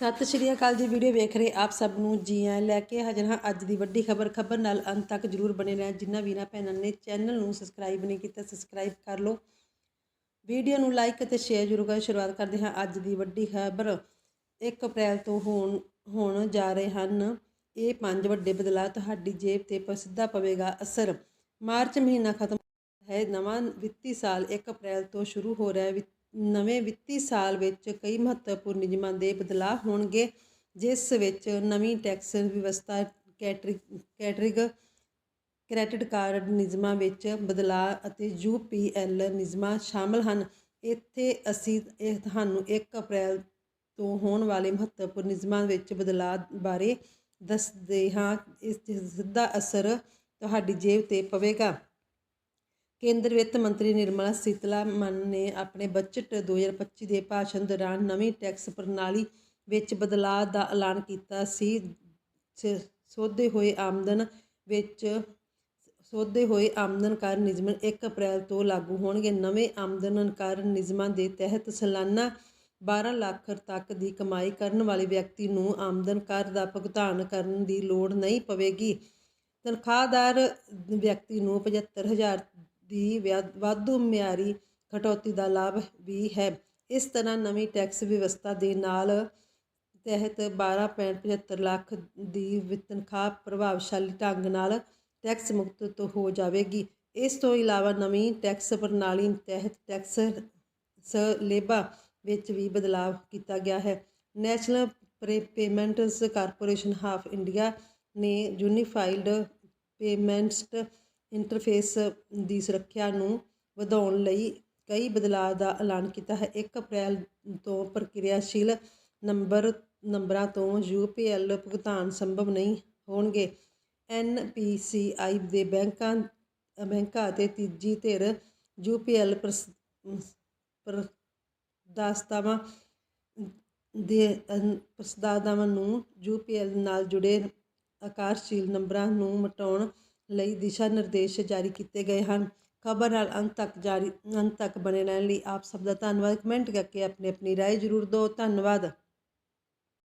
ਸਤਿ ਸ਼੍ਰੀ ਅਕਾਲ ਜੀ ਵੀਡੀਓ ਵੇਖ ਰਹੇ ਆਪ ਸਭ ਨੂੰ। ਜੀ ਆਇਆਂ ਲੈ ਕੇ ਹਾਜ਼ਰ ਹਾਂ ਅੱਜ ਦੀ ਵੱਡੀ ਖਬਰ। ਖਬਰ ਨਾਲ ਅੰਤ ਤੱਕ ਜਰੂਰ ਬਣੇ ਰਹਿਣਾ। ਜਿਨ੍ਹਾਂ ਵੀਰਾਂ ਭੈਣਾਂ ਨੇ ਚੈਨਲ ਨੂੰ ਸਬਸਕ੍ਰਾਈਬ ਨਹੀਂ ਕੀਤਾ ਸਬਸਕ੍ਰਾਈਬ ਕਰ ਲਓ। ਵੀਡੀਓ ਨੂੰ ਲਾਈਕ ਅਤੇ ਸ਼ੇਅਰ ਜ਼ਰੂਰ ਕਰ ਸ਼ੁਰੂਆਤ ਕਰਦੇ ਹਾਂ ਅੱਜ ਦੀ ਵੱਡੀ ਖਬਰ। 1 ਅਪ੍ਰੈਲ ਤੋਂ ਹੋਣ ਹੋਣ ਜਾ ਰਹੇ ਹਨ। ਇਹ ਪੰਜ ਵੱਡੇ ਬਦਲਾਅ ਤੁਹਾਡੀ ਜੇਬ ਤੇ ਪ- ਸਿੱਧਾ ਪਵੇਗਾ। ਅਸਰ ਮਾਰਚ ਮਹੀਨਾ ਖਤਮ ਹੈ। ਨਵਾਂ ਵਿੱਤੀ ਸਾਲ 1 ਅਪ੍ਰੈਲ ਤੋਂ ਸ਼ੁਰੂ ਹੋ ਰਿਹਾ ਹੈ। ਨਵੇਂ ਵਿੱਤੀ ਸਾਲ ਵਿੱਚ ਕਈ ਮਹੱਤਵਪੂਰਨ ਨਿਯਮਾਂ ਦੇ ਬਦਲਾਅ ਹੋਣਗੇ, ਜਿਸ ਵਿੱਚ ਨਵੀਂ ਟੈਕਸ ਵਿਵਸਥਾ ਕੈਟਰਿੰਗ ਕੈਟਰਿੰਗ, ਕ੍ਰੈਡਿਟ ਕਾਰਡ ਨਿਯਮਾਂ ਵਿੱਚ ਬਦਲਾਅ ਅਤੇ ਯੂਪੀਐਲ ਨਿਯਮਾਂ ਸ਼ਾਮਲ ਹਨ। ਇੱਥੇ ਅਸੀਂ, ਇਹ ਤੁਹਾਨੂੰ 1 ਅਪ੍ਰੈਲ ਤੋਂ ਹੋਣ ਵਾਲੇ ਮਹੱਤਵਪੂਰਨ ਨਿਯਮਾਂ ਵਿੱਚ ਬਦਲਾਅ ਬਾਰੇ ਦੱਸਦੇ ਹਾਂ, ਇਸ ਸਿੱਧਾ ਅਸਰ ਤੁਹਾਡੀ ਜੇਬ ਤੇ ਪਵੇਗਾ। ਕੇਂਦਰ ਵਿੱਤ ਮੰਤਰੀ ਨਿਰਮਲਾ ਸੀਤਾਰਮਨ ਨੇ ਆਪਣੇ ਬਜਟ 2025 ਦੇ ਭਾਸ਼ਣ ਦੌਰਾਨ ਨਵੀਂ ਟੈਕਸ ਪ੍ਰਣਾਲੀ ਵਿੱਚ ਬਦਲਾਅ ਦਾ ਐਲਾਨ ਕੀਤਾ ਸੀ। ਸੋਧੇ ਹੋਏ ਆਮਦਨ ਵਿੱਚ ਸੋਧੇ ਹੋਏ ਆਮਦਨ ਕਰ ਨਿਯਮ 1 ਅਪ੍ਰੈਲ ਤੋਂ ਲਾਗੂ ਹੋਣਗੇ। ਨਵੇਂ ਆਮਦਨ ਕਰ ਨਿਯਮਾਂ ਦੇ ਤਹਿਤ ਸਾਲਾਨਾ 12 ਲੱਖ ਤੱਕ ਦੀ ਕਮਾਈ ਕਰਨ ਵਾਲੇ ਵਿਅਕਤੀ ਨੂੰ ਆਮਦਨ ਕਰ ਦਾ ਭੁਗਤਾਨ ਕਰਨ ਦੀ ਲੋੜ ਨਹੀਂ ਪਵੇਗੀ। ਤਨਖਾਹਦਾਰ ਵਿਅਕਤੀ ਨੂੰ 75000 ਦੀ ਵਿਆ- ਵਾਧੂ ਮਿਆਰੀ ਕਟੌਤੀ ਦਾ ਲਾਭ ਵੀ ਹੈ। ਇਸ ਤਰ੍ਹਾਂ ਨਵੀਂ ਟੈਕਸ ਵਿਵਸਥਾ ਦੇ ਨਾਲ ਤਹਿਤ 12.75 ਲੱਖ ਦੀ ਤਨਖਾਹ ਪ੍ਰਭਾਵਸ਼ਾਲੀ ਢੰਗ ਨਾਲ ਟੈਕਸ ਮੁਕਤ ਤੋਂ ਹੋ ਜਾਵੇਗੀ। ਇਸ ਤੋਂ ਇਲਾਵਾ ਨਵੀਂ ਟੈਕਸ ਪ੍ਰਣਾਲੀ ਤਹਿਤ ਟੈਕਸ ਸਲੇਬਾਂ ਵਿੱਚ ਵੀ ਬਦਲਾਅ ਕੀਤਾ ਗਿਆ ਹੈ। ਨੈਸ਼ਨਲ ਪ੍ਰੇ, ਪੇਮੈਂਟਸ ਕਾਰਪੋਰੇਸ਼ਨ ਆਫ ਇੰਡੀਆ ਨੇ ਯੂਨੀਫਾਈਡ ਪੇਮੈਂਟਸ ਇੰਟਰਫੇਸ ਦੀ ਸੁਰੱਖਿਆ ਨੂੰ ਵਧਾਉਣ ਲਈ ਕਈ ਬਦਲਾਅ ਦਾ ਐਲਾਨ ਕੀਤਾ ਹੈ। 1 ਅਪ੍ਰੈਲ ਤੋਂ ਪ੍ਰਕਿਰਿਆਸ਼ੀਲ ਨੰਬਰ, ਨੰਬਰਾਂ ਤੋਂ ਯੂਪੀਐਲ ਭੁਗਤਾਨ ਸੰਭਵ ਨਹੀਂ ਹੋਣਗੇ। ਐਨਪੀਸੀਆਈ ਦੇ ਬੈਂਕਾਂ ਬੈਂਕਾਂ ਅਤੇ ਤੀਜੀ ਧਿਰ ਯੂਪੀਐਲ ਪ੍ਰਦਾਤਾਵਾਂ ਦੇ ਅਨ- ਪ੍ਰਦਾਤਾਵਾਂ ਨੂੰ ਯੂਪੀਐਲ ਨਾਲ ਜੁੜੇ ਆਕਾਰਸ਼ੀਲ ਨੰਬਰਾਂ ਨੂੰ ਮਿਟਾਉਣ ਲਈ ਦਿਸ਼ਾ ਨਿਰਦੇਸ਼ ਜਾਰੀ ਕੀਤੇ ਗਏ ਹਨ। ਖਬਰ ਨਾਲ ਅੰਤ ਤੱਕ ਜਾਰੀ ਅੰਤ ਤੱਕ ਬਣੇ ਰਹਿਣ ਲਈ ਆਪ ਸਭ ਦਾ ਧੰਨਵਾਦ। ਕਮੈਂਟ ਕਰਕੇ ਆਪਣੀ ਆਪਣੀ ਰਾਏ ਜ਼ਰੂਰ ਦਿਓ। ਧੰਨਵਾਦ।